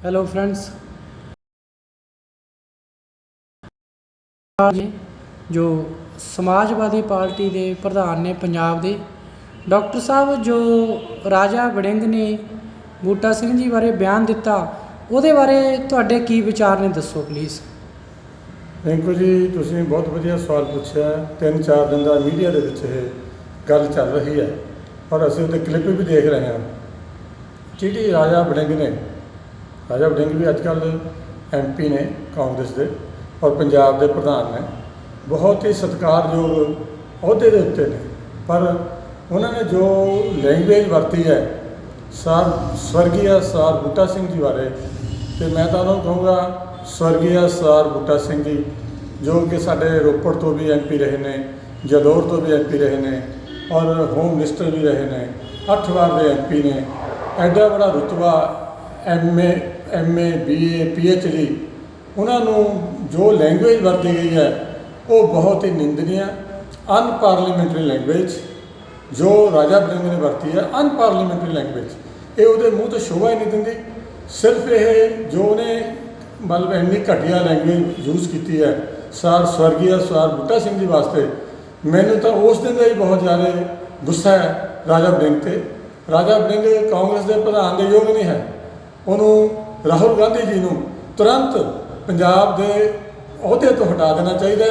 Hello friends ਜੋ ਸਮਾਜਵਾਦੀ party ਦੇ ਪ੍ਰਧਾਨ ਨੇ ਪੰਜਾਬ ਦੇ, ਡਾਕਟਰ ਸਾਹਿਬ ਜੋ ਰਾਜਾ ਵੜਿੰਗ ਨੇ ਬੂਟਾ ਸਿੰਘ ਜੀ ਬਾਰੇ ਬਿਆਨ ਦਿੱਤਾ, ਉਹਦੇ ਬਾਰੇ ਤੁਹਾਡੇ ਕੀ ਵਿਚਾਰ ਨੇ ਦੱਸੋ ਪਲੀਜ਼ ਰਿੰਕੂ ਜੀ, ਤੁਸੀਂ ਬਹੁਤ ਵਧੀਆ ਸਵਾਲ ਪੁੱਛਿਆ। ਤਿੰਨ ਚਾਰ ਦਿਨ ਦਾ ਮੀਡੀਆ ਦੇ ਵਿੱਚ ਇਹ ਗੱਲ ਚੱਲ ਰਹੀ ਹੈ। ਔਰ ਅਸੀਂ ਉਹਦੇ ਕਲਿੱਪ ਵੀ ਦੇਖ ਰਹੇ ਹਾਂ। ਜਿਹੜੀ ਰਾਜਾ ਵੜਿੰਗ ਨੇ ਰਾਜਾ ਵੜਿੰਗ ਵੀ ਅੱਜ ਕੱਲ੍ਹ ਐਮਪੀ ਨੇ ਕਾਂਗਰਸ ਦੇ ਔਰ ਪੰਜਾਬ ਦੇ ਪ੍ਰਧਾਨ ਨੇ। ਬਹੁਤ ਹੀ ਸਤਿਕਾਰਯੋਗ ਅਹੁਦੇ ਦੇ ਉੱਤੇ ਨੇ। ਪਰ ਉਹਨਾਂ ਨੇ ਜੋ ਲੈਂਗੁਏਜ ਵਰਤੀ ਹੈ, ਸਰ ਸਵਰਗੀਆ ਸਰ ਬੁੱਟਾ ਸਿੰਘ ਜੀ ਬਾਰੇ, ਤੇ ਮੈਂ ਤਾਂ ਉਹਨੂੰ ਕਹੂੰਗਾ ਸਵਰਗੀਆ ਸਰ ਬੁੱਟਾ ਸਿੰਘ ਜੀ, ਜੋ ਕਿ ਸਾਡੇ ਰੋਪੜ ਤੋਂ ਵੀ ਐਮਪੀ ਰਹੇ ਨੇ, ਜਲੌਰ ਤੋਂ ਵੀ ਐਮਪੀ ਰਹੇ ਨੇ, ਔਰ ਹੋਮ ਮਿਨਿਸਟਰ ਵੀ ਰਹੇ ਨੇ, ਅੱਠ ਵਾਰ ਦੇ ਐਮਪੀ ਨੇ। ਐਡਾ ਬੜਾ ਰੁਤਬਾ ਐਮਏ ਐਮਏ ਬੀਏ ਪੀਐਚਡੀ ਉਹਨਾਂ ਨੂੰ ਜੋ ਲੈਂਗੁਏਜ ਵਰਤੀ ਗਈ ਹੈ, ਉਹ ਬਹੁਤ ਹੀ ਨਿੰਦਨੀय ਅਨਪਾਰਲੀਮੈਂਟਰੀ ਲੈਂਗੁਏਜ ਜੋ ਰਾਜਾ ਬ੍ਰਿੰਗ ਨੇ ਵਰਤੀ ਹੈ ਅਨਪਾਰਲੀਮੈਂਟਰੀ ਲੈਂਗੁਏਜ ਇਹ ਉਹਦੇ ਮੂੰਹ ਤੋਂ ਸ਼ੋਭਾ ਹੀ ਨਹੀਂ ਦਿੰਦੀ। ਸਿਰਫ ਇਹ ਜੋ ਉਹਨੇ ਮਤਲਬ ਇੰਨੀ ਘਟੀਆ ਲੈਂਗੁਏਜ ਯੂਜ਼ ਕੀਤੀ ਹੈ, ਸਾਰ ਸਵਰਗੀ ਸਰ ਬੁੱਟਾ ਸਿੰਘ ਜੀ ਵਾਸਤੇ, ਮੈਨੂੰ ਤਾਂ ਉਸ ਦਿਨ ਦਾ ਹੀ ਬਹੁਤ ਜ਼ਿਆਦਾ ਗੁੱਸਾ ਹੈ ਰਾਜਾ ਬ੍ਰਿੰਗ ਤੇ। ਰਾਜਾ ਬ੍ਰਿੰਗ ਕਾਂਗਰਸ ਦੇ ਪ੍ਰਧਾਨ ਦੇ ਯੋਗ ਨਹੀਂ ਹੈ। ਉਹਨੂੰ ਰਾਹੁਲ ਗਾਂਧੀ ਜੀ ਨੂੰ ਤੁਰੰਤ ਪੰਜਾਬ ਦੇ ਅਹੁਦੇ ਤੋਂ ਹਟਾ ਦੇਣਾ ਚਾਹੀਦਾ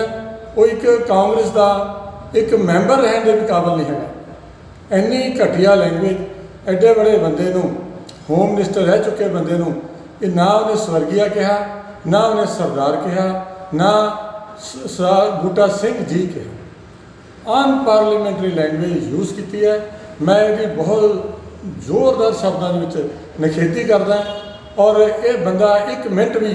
ਉਹ ਇੱਕ ਕਾਂਗਰਸ ਦਾ ਇੱਕ ਮੈਂਬਰ ਰਹਿਣ ਦੇ ਵੀ ਕਾਬਿਲ ਨਹੀਂ ਹੈਗਾ। ਇੰਨੀ ਘਟੀਆ ਲੈਂਗੁਏਜ ਐਡੇ ਬੜੇ ਬੰਦੇ ਨੂੰ ਹੋਮ ਮਿਨਿਸਟਰ ਰਹਿ ਚੁੱਕੇ ਬੰਦੇ ਨੂੰ, ਇਹ ਨਾ ਉਹਨੇ ਸਵਰਗੀਆ ਕਿਹਾ, ਨਾ ਉਹਨੇ ਸਰਦਾਰ ਕਿਹਾ, ਨਾ ਸ- ਸਰ ਬੂਟਾ ਸਿੰਘ ਜੀ ਕਿਹਾ। ਅਨਪਾਰਲੀਮੈਂਟਰੀ ਲੈਂਗੁਏਜ ਯੂਜ਼ ਕੀਤੀ ਹੈ। ਮੈਂ ਇਹਦੀ ਬਹੁਤ ਜ਼ੋਰਦਾਰ ਸ਼ਬਦਾਂ ਦੇ ਵਿੱਚ ਨਿਖੇਧੀ ਕਰਦਾ ਔਰ ਇਹ ਬੰਦਾ ਇੱਕ ਮਿੰਟ ਵੀ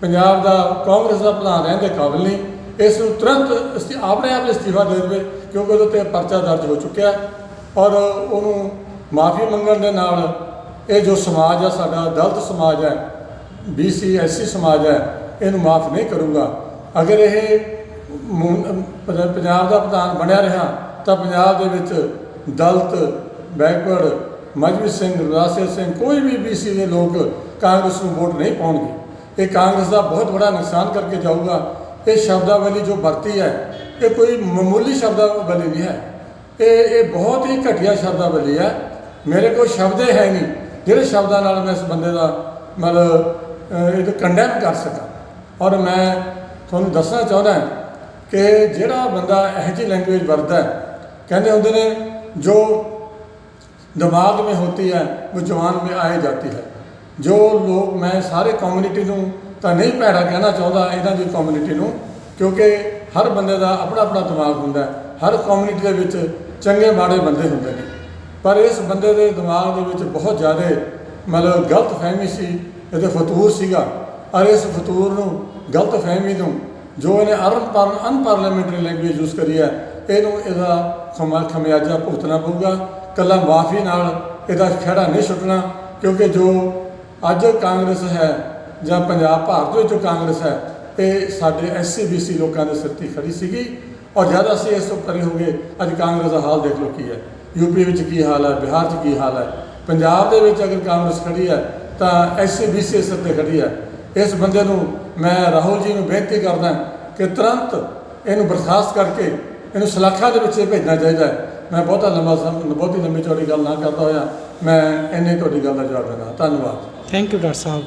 ਪੰਜਾਬ ਦਾ ਕਾਂਗਰਸ ਦਾ ਪ੍ਰਧਾਨ ਰਹਿਣ ਦੇ ਕਾਬਿਲ ਨਹੀਂ। ਇਸ ਨੂੰ ਤੁਰੰਤ ਇਸਤੀ, ਆਪਣੇ ਆਪ ਅਸਤੀਫਾ ਦੇ ਦੇਵੇ, ਕਿਉਂਕਿ ਉਹਦੇ ਤੇ ਪਰਚਾ ਦਰਜ ਹੋ ਚੁੱਕਿਆ ਔਰ ਉਹਨੂੰ ਮਾਫੀ ਮੰਗਣ ਦੇ ਨਾਲ ਇਹ ਜੋ ਸਮਾਜ ਆ, ਸਾਡਾ ਦਲਤ ਸਮਾਜ ਹੈ ਬੀਸੀ ਐਸਸੀ ਸਮਾਜ ਹੈ, ਇਹਨੂੰ ਮਾਫ ਨਹੀਂ ਕਰੂੰਗਾ। ਅਗਰ ਇਹ ਪੰਜਾਬ ਦਾ ਪ੍ਰਧਾਨ ਬਣਿਆ ਰਿਹਾ, ਤਾਂ ਪੰਜਾਬ ਦੇ ਵਿੱਚ ਦਲਤ, ਬੈਕਵਰਡ ਮਜਬੀ ਸਿੰਘ ਰਾਸਿਆ ਸਿੰਘ ਕੋਈ ਵੀ ਬੀਸੀ ਦੇ ਲੋਕ ਕਾਂਗਰਸ ਨੂੰ ਵੋਟ ਨਹੀਂ ਪਾਉਣਗੇ। ਇਹ ਕਾਂਗਰਸ ਦਾ ਬਹੁਤ ਬੜਾ ਨੁਕਸਾਨ ਕਰਕੇ ਜਾਊਗਾ। ਇਹ ਸ਼ਬਦਾਵਲੀ ਜੋ ਵਰਤੀ ਹੈ ਇਹ ਕੋਈ ਮਾਮੂਲੀ ਸ਼ਬਦਾਵਲੀ ਨਹੀਂ ਹੈ। ਇਹ ਇਹ ਬਹੁਤ ਹੀ ਘਟੀਆ ਸ਼ਬਦਾਵਲੀ ਹੈ। ਮੇਰੇ ਕੋਲ ਸ਼ਬਦ ਹੀ ਹੈ ਨਹੀਂ ਜਿਹੜੇ ਸ਼ਬਦਾਂ ਨਾਲ ਮੈਂ ਇਸ ਬੰਦੇ ਦਾ ਮਤਲਬ ਅਹ, ਇਹ ਕੰਡੈਮ ਕਰ ਸਕਾਂ। ਔਰ ਮੈਂ ਤੁਹਾਨੂੰ ਦੱਸਣਾ ਚਾਹੁੰਦਾ ਕਿ ਜਿਹੜਾ ਬੰਦਾ ਇਹੋ ਜਿਹੀ ਲੈਂਗੁਏਜ ਵਰਤਦਾ ਕਹਿੰਦੇ ਹੁੰਦੇ ਨੇ ਜੋ दिमाग में होती है वो जवान में आए जाती है ਜੋ ਲੋਕ ਮੈਂ ਸਾਰੇ ਕਮਿਊਨਿਟੀ ਨੂੰ ਤਾਂ ਨਹੀਂ ਭੈੜਾ ਕਹਿਣਾ ਚਾਹੁੰਦਾ ਇਹਨਾਂ ਦੀ ਕਮਿਊਨਿਟੀ ਨੂੰ ਕਿਉਂਕਿ ਹਰ ਬੰਦੇ ਦਾ ਆਪਣਾ ਆਪਣਾ ਦਿਮਾਗ ਹੁੰਦਾ ਹੈ ਹਰ ਕਮਿਊਨਿਟੀ ਦੇ ਵਿੱਚ ਚੰਗੇ ਮਾੜੇ ਬੰਦੇ ਹੁੰਦੇ ਨੇ ਪਰ ਇਸ ਬੰਦੇ ਦੇ ਦਿਮਾਗ ਦੇ ਵਿੱਚ ਬਹੁਤ ਜ਼ਿਆਦਾ ਮਤਲਬ ਗਲਤ ਫਹਿਮੀ ਸੀ ਇਹਦੇ ਫਤੂਰ ਸੀਗਾ ਔਰ ਇਸ ਫਤੂਰ ਨੂੰ ਗਲਤ ਫਹਿਮੀ ਨੂੰ ਜੋ ਇਹਨੇ ਅਰਨ ਅਨਪਾਰਲੀਮੈਂਟਰੀ ਲੈਂਗੁਏਜ ਯੂਜ਼ ਕਰੀ ਹੈ ਇਹਨੂੰ ਇਹਦਾ ਖਮਾ ਖਮਿਆਜਾ ਭੁਗਤਣਾ ਪਊਗਾ ਕੱਲਾ ਮਾਫੀ ਨਾਲ ਇਹਦਾ ਖਹਿੜਾ ਨਹੀਂ ਛੁੱਟਣਾ ਕਿਉਂਕਿ ਜੋ ਅੱਜ ਕਾਂਗਰਸ ਹੈ ਜਾਂ ਪੰਜਾਬ ਭਾਰਤ ਵਿੱਚ ਜੋ ਕਾਂਗਰਸ ਹੈ, ਇਹ ਸਾਡੇ ਐਸਸੀ ਬੀਸੀ ਲੋਕਾਂ ਦੇ ਸਿਰ ਤੇ ਖੜੀ ਸੀਗੀ ਔਰ ਜਦ ਅਸੀਂ ਇਸ ਤੋਂ ਪਰੇ ਹੋ ਗਏ, ਅੱਜ ਕਾਂਗਰਸ ਦਾ ਹਾਲ ਦੇਖ ਲਓ ਕੀ ਹੈ। ਯੂਪੀ ਵਿੱਚ ਕੀ ਹਾਲ ਹੈ, ਬਿਹਾਰ 'ਚ ਕੀ ਹਾਲ ਹੈ? ਪੰਜਾਬ ਦੇ ਵਿੱਚ ਅਗਰ ਕਾਂਗਰਸ ਖੜੀ ਹੈ, ਤਾਂ ਐਸਸੀ ਬੀਸੀ ਸਿਰ ਤੇ ਖੜੀ ਹੈ। ਇਸ ਬੰਦੇ ਨੂੰ ਮੈਂ ਰਾਹੁਲ ਜੀ ਨੂੰ ਬੇਨਤੀ ਕਰਦਾ ਕਿ ਤੁਰੰਤ ਇਹਨੂੰ ਬਰਖਾਸਤ ਕਰਕੇ ਇਹਨੂੰ ਸਲਾਖਾਂ ਦੇ ਵਿੱਚ ਭੇਜਣਾ ਚਾਹੀਦਾ ਹੈ। ਮੈਂ ਬਹੁਤਾ ਲੰਬਾ ਸਮ, ਬਹੁਤੀ ਲੰਬੀ ਚੌੜੀ ਗੱਲ ਨਾ ਕਰਦਾ ਹੋਇਆ। ਮੈਂ ਇੰਨੇ ਤੁਹਾਡੀ ਗੱਲ ਦਾ ਜਵਾਬ ਦਿੰਦਾ ਧੰਨਵਾਦ। Thank you doctor Sahib.